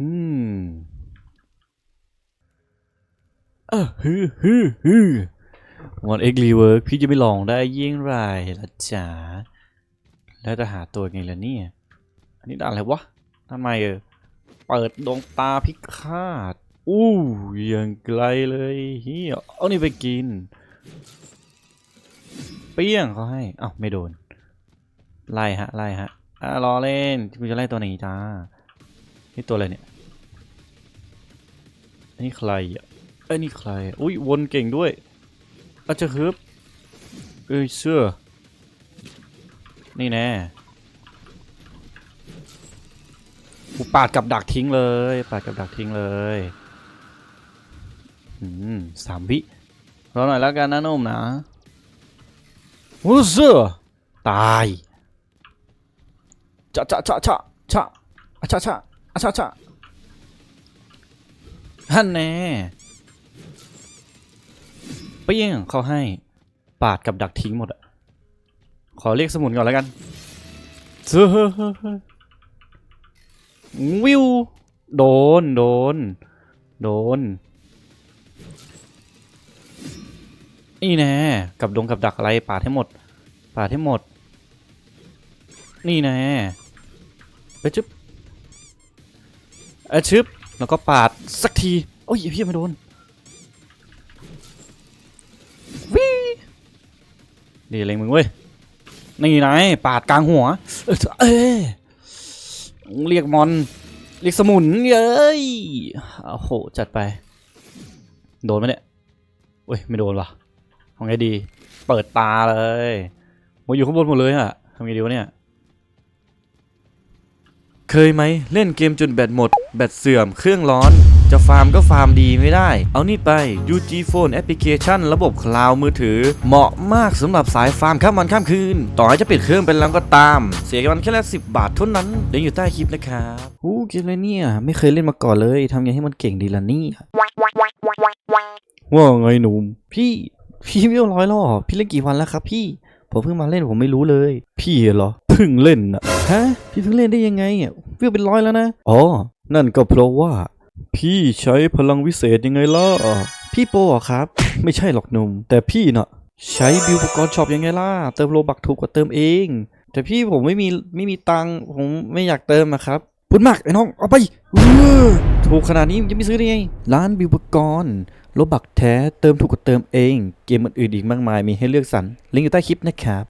อืมเออฮือฮือฮือวันเอ็กรีเวิร์กพี่จะไม่ลองได้ยิ่งไรละจ๋าแล้วจะหาตัวไงล่ะเนี่ยอันนี้ด่านอะไรวะทำไมเออเปิดดวงตาพิฆาตอู้ยังไกลเลยเฮียเอานี่ไปกิน เปี้ยงเขาให้อ้าวไม่โดน ไล่ฮะไล่ฮะอะรอเล่นกูจะไล่ตัวไหนจ้า นี่ตัวอะไรเนี่ยนนี้ใครอะไอ้ยนี่ใคร อุ้ยวนเก่งด้วยอาจจะฮึบเอ้ยเสื้อ นี่แน่กูปาดกับดักทิ้งเลย ปาดกับดักทิ้งเลย อืมสามวิรอหน่อยแล้วกันนะนุ่มนะวู้เสื้อตาย จะจะจะจะจะอะชะชะ อะชะชะฮันแน่เปี้ยงเขาให้ ปาดกับดักทิ้งหมดอะขอเรียกสมุนก่อนแล้วกันเสื้อวิว โดน โดน โดน นี่แน่ กับดงกับดักอะไร ปาดให้หมด ปาดให้หมด นี่แน่ ไปชึบ เอะชึบแล้วก็ปาดสักทีโอ้ยพี่ไม่โดนวิดีเลยมึงเว้ยนี่นายปาดกลางหัวเออเอ้ยเรียกมอน เรียกสมุนเย้ยโอ้โห จัดไป โดนไหมเนี่ยเว้ย ไม่โดนว่ะทำไงดี เปิดตาเลยมาอยู่ข้างบนหมดเลยอะทำไงดีวะเนี่ย เคยไหมเล่นเกมจนแบตหมด แบตเสื่อมเครื่องร้อน จะฟาร์มก็ฟาร์มดีไม่ได้ เอานี่ไป UG Phone Application ระบบคลาวด์มือถือ เหมาะมากสำหรับสายฟาร์มข้ามวันข้ามคืน ต่อให้จะปิดเครื่องเป็นแล้วก็ตาม เสียกันแค่ละสิบาทเท่านั้นเดี๋ยวอยู่ใต้คลิปนะครับอู้เกมอะไรเนี่ย ไม่เคยเล่นมาก่อนเลยทำยังไงให้มันเก่งดีล่ะนี่ว่าไงหนุ่มพี่พี่ไม่ร้อยหรอพี่เล่นกี่วันแล้วครับพี่ ผมเพิ่งมาเล่นผมไม่รู้เลย พี่เหรอเพิ่งเล่นนะฮะ พี่เพิ่งเล่นได้ยังไงอะวิวเป็นร้อยแล้วนะอ๋อนั่นก็เพราะว่า พี่ใช้พลังวิเศษยังไงล่ะพี่โปเหรอครับ ไม่ใช่หรอกหนุ่มแต่พี่น่ะใช้บิวอุปกรณ์ช็อปยังไงล่ะเติมโลบักถูกกว่าเติมเอง แต่พี่ผมไม่มีไม่มีตังค์ผมไม่อยากเติมอะครับพูดมากไอ้น้องเอาไปเออถูกขนาดนี้มันจะไม่ซื้อได้ไงร้านบิวอุปกรณ์ โลบักแท้เติมถูกกว่าเติมเอง เกมอื่นๆอีกมากมาย มีให้เลือกสรรลิงก์อยู่ใต้คลิปนะครับ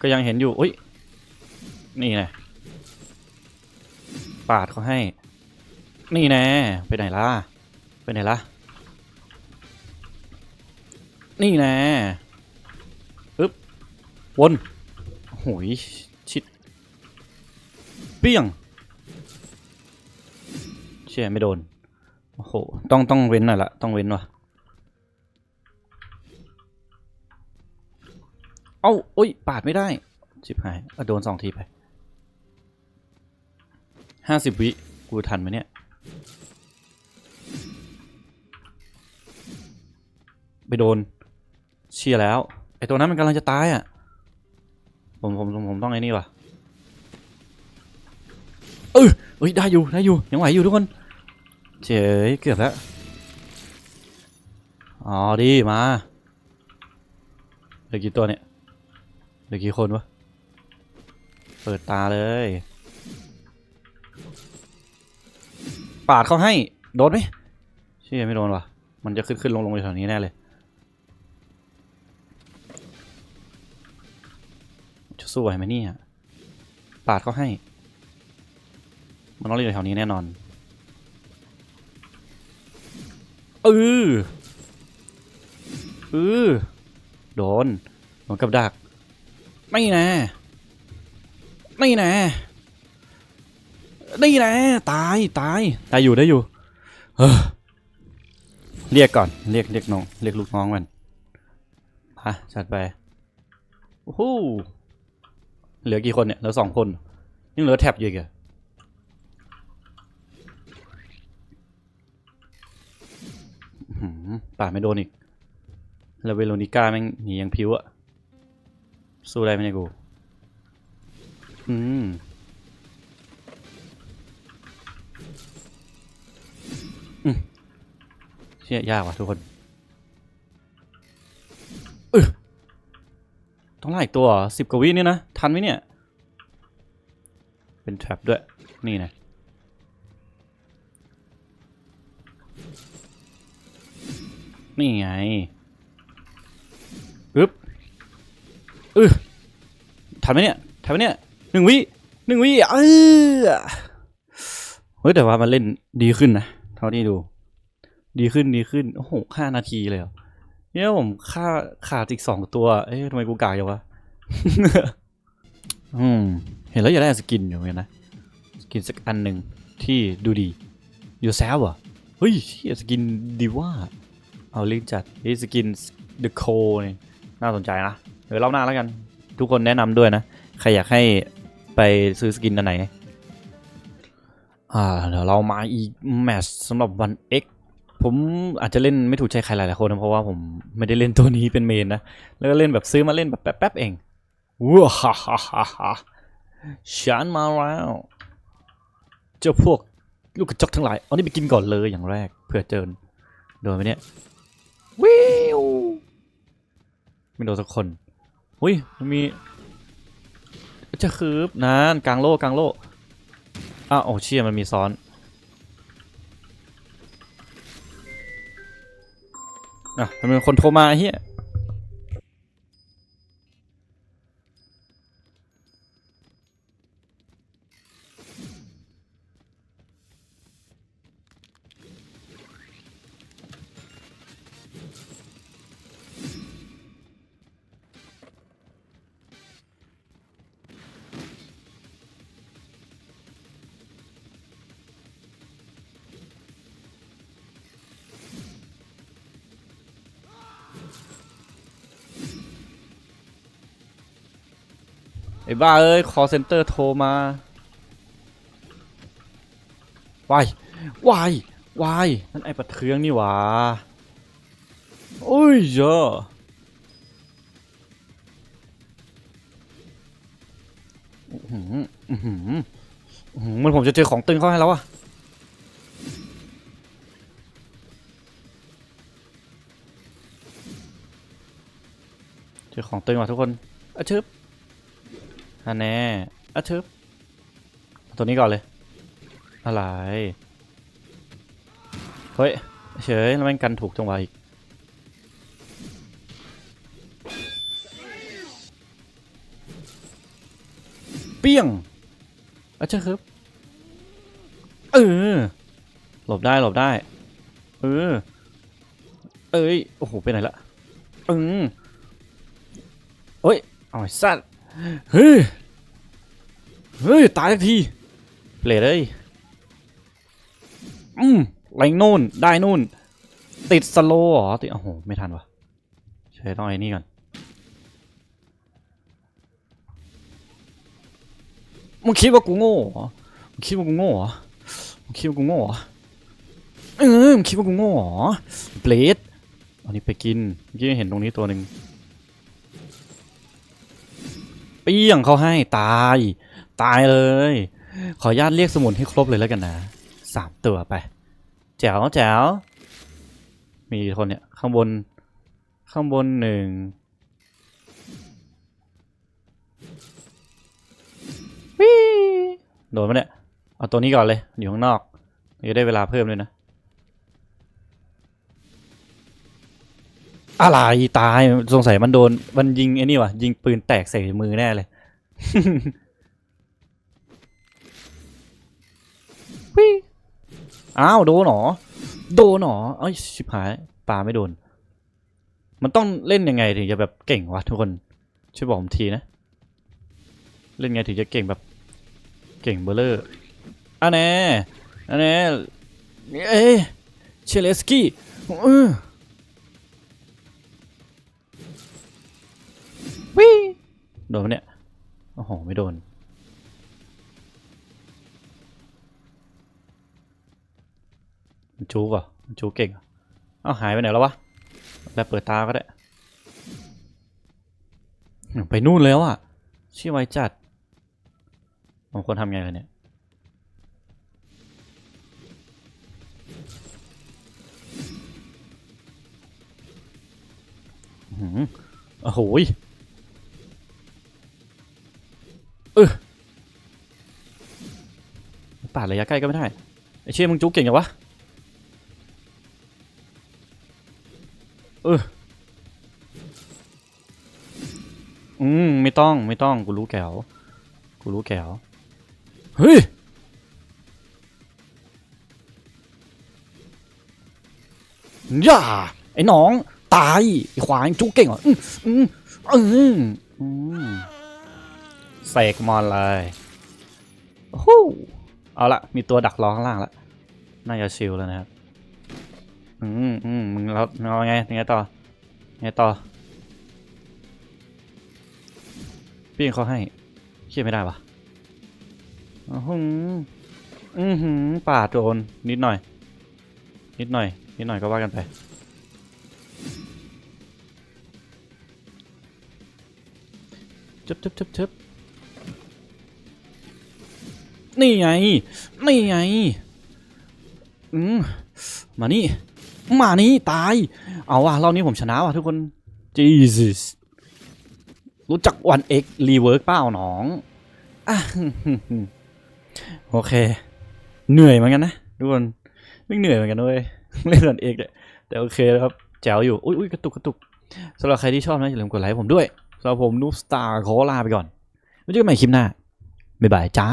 ก็ยังเห็นอยู่อุ้ยนี่ไงปาดเขาให้ นี่แน่ไปไหนล่ะไปไหนล่ะนี่แน่ปึ๊บวนโหยชิดเปี้ยง เชี่ยไม่โดน โอ้โห ต้องต้องเว้นหน่อยละต้องเว้นวะเอ้าอุ้ย ปาดไม่ได้ชิบหายอาโดนสองทีไปห้าสิบวิ กูทันไหมเนี่ย ไปโดน เชียแล้ว ไอตัวนั้นมันกำลังจะตายอะ ผมผมผมผมต้องไอ้นี่ว่ะเออเฮ้ย ได้อยู่ ได้อยู่ ยังไหวอยู่ทุกคน เฉยเกือบแล้ว อ๋อดีมาเหลือกี่ตัวเนี่ยเหลือกี่คนวะ เปิดตาเลย ปาดเขาให้ โดนไหมเชื่อไม่โดนว่ะ มันจะขึ้นขึ้นลงลงอยู่แถวนี้แน่เลยจะสู้ไหวไหมเนี่ยปาดเขาให้ มันต้องอยู่แถวนี้แน่นอน เออเออโดนโดนกับดัก ไม่นะ ไม่นะนี่นะตายตายได้อยู่ได้อยู่ เออเรียกก่อนเรียกเรียกน้องเรียกลูกน้องมันฮะจัดไปโอ้โหเหลือกี่คนเนี่ยเหลือสองคนยังเหลือแท็บอยู่อีกเหรออื้ ป่าไม่โดนอีก แล้วเวโรนิก้าแม่งหนียังพิวอะสู้อะไรไม่ได้กู อืม เชี่ยยากว่ะทุกคนต้องไล่อีตัวสิบกว่าวินี่นะ ทันไหมเนี่ย เป็นแทร็ปด้วย นี่นะ นี่ไงอึ๊บเออทันไหมเนี่ยทันไหมเนี่ยหนึ่งวิหนึ่งวิเออเฮ้ยแต่ว่ามันเล่นดีขึ้นนะเท่าที่ดู ดีขึ้นดีขึ้นโอ้โหห้านาทีเลยเหรอเนี่ยผมค่าขาดอีกสองตัว เอ๊ะทำไมกูกากอย่างวะอืมเห็นแล้วอยากได้สกินอยู่เหมือนกันนะสกินสักอันหนึ่งที่ดูดียูแซวอะเฮ้ยเหี้ยสกินดีว่า เอาลิงจัดไอ้สกิน The c o นี่น่าสนใจนะเดี๋ยวรอบหน้าแล้วกัน ทุกคนแนะนำด้วยนะ ใครอยากให้ไปซื้อสกินอันไหน อ่าเดี๋ยวเรามาอีกแมชสำหรับวัน X ผมอาจจะเล่นไม่ถูกใจใครหลายๆคนนะเพราะว่าผมไม่ได้เล่นตัวนี้เป็นเมนนะ แล้วก็เล่นแบบซื้อมาเล่นแบบแป๊บๆเองว้าฮ่าฮ่าฮ่าฮ่าฉันมาแล้วเจ้าพวกลูกกระจอกทั้งหลาย เอานี่ไปกินก่อนเลยอย่างแรกเผื่อเจอโดนไหมเนี่ย วิวไม่โดนสักคนอุ้ยมันมีจะคืบนานกลางโลกกลางโลกอ้าวโอ้เชี่ยมันมีซ้อน อะมันเป็นคนโทรมาเฮีย ไอ้บ้าเอ้ยคอเซ็นเตอร์โทรมาวายวายวายนั่นไอ้ประเทืองนี่หว่าโอ้ยเยอะอื้อหืออื้อหืมันผมจะเจอของตึงเข้าให้แล้วอะเจอของตึงว่ะทุกคนอะชึบ อันแน่อะชึบตัวนี้ก่อนเลย อะไร เฮ้ย เฉยแล้วแม่งกันถูกจังหวะอีก เปี้ยงอาเจ้าครับ เออ หลบได้หลบได้ เออ เอ้ย โอ้โห ไปไหนละอืมเฮ้ย เอาไอ้สัตว์ เฮ้ย เฮ้ย ตายสักทีเปลดเลย อืมแรงนู่น ได้นู่น ติดสโลว์เหรอ ติด โอ้โห ไม่ทันวะใช้ต้องไอ้นี่ก่อนมึงคิดว่ากูโง่เหรอมึงคิดว่ากูโง่เหรอมึงคิดว่ากูโง่เหรอเออมึงคิดว่ากูโง่เหรอเบลดอันนี้ไปกินเมื่อกี้เห็นตรงนี้ตัวหนึ่งเปี้ยงเขาให้ตาย ตายเลย ขออนุญาตเรียกสมุนให้ครบเลยแล้วกันนะสามตัวไป แจ๋วแจ๋วมีคนเนี่ยข้างบน ข้างบนหนึ่งวิโดนมาเนี่ย เอาตัวนี้ก่อนเลย อยู่ข้างนอกจะได้เวลาเพิ่มเลยนะ อะไรตายสงสัยมันโดน มันยิงไอ้นี่วะยิงปืนแตกใส่มือแน่เลย วิอ้าวโดนหรอโดนหรอเอ้ยชิบหายปลาไม่โดน มันต้องเล่นยังไงถึงจะแบบเก่งวะทุกคนช่วยบอกผมทีนะ เล่นไงถึงจะเก่งแบบ เก่งเบอร์เลอร์อันแน่อันแน่เอ้เชเลสกี้เออ โดนปะเนี่ย โอ้โห ไม่โดนมันจูกเหรอะมันจูกเก่ง เอเอาหายไปไหนแล้ววะ แล้วเปิดตาก็ได้ ไปนู่นแล้วอะ ชื่อไวจัด ผมควรทำไงกันเนี่ยออโอ้โห เออปาดระยะใกล้ก็ไม่ได้ ไอเชี่ยมึงจุกเก่งจังวะ เออ อืม ไม่ต้องไม่ต้อง กูรู้แก้ว กูรู้แก้ว เฮ้ย ย่า ไอ้น้อง ตาย ไอ้ควายจุกเก่งเหรอ อืมอืมอืมอืม เสกมอนเลยโอ้โหเอาละมีตัวดักรอข้างล่างแล้วน่าจะชิลแล้วนะครับ อืมอืมมึงแล้วเอาไงยังไงต่อยังไงต่อพี่ยังเขาให้เขียนไม่ได้ปะอือหืออือหือป่าดโดนนิดหน่อย นิดหน่อย นิดหน่อยก็ว่ากันไปทึบทึบทึบทึบ นี่ไง นี่ไง อืม มานี่ มานี่ ตาย เอาว่ะรอบนี้ผมชนะว่ะทุกคน Jesus รู้จักวันเอ็กรีเวิร์กเปล่าหนองอะโอเค เหนื่อยเหมือนกันนะทุกคนไม่เหนื่อยเหมือนกันเว้ยเล่นวันเอ็กเนี่ยแต่โอเคนะครับ แจ๋วอยู่อุ้ยอุ้ยกระตุกกระตุกสำหรับใครที่ชอบนะอย่าลืมกดไลค์ผมด้วยสำหรับผมนูบสตาร์ขอลาไปก่อนไว้เจอกันใหม่คลิปหน้า บ๊ายบายจ้า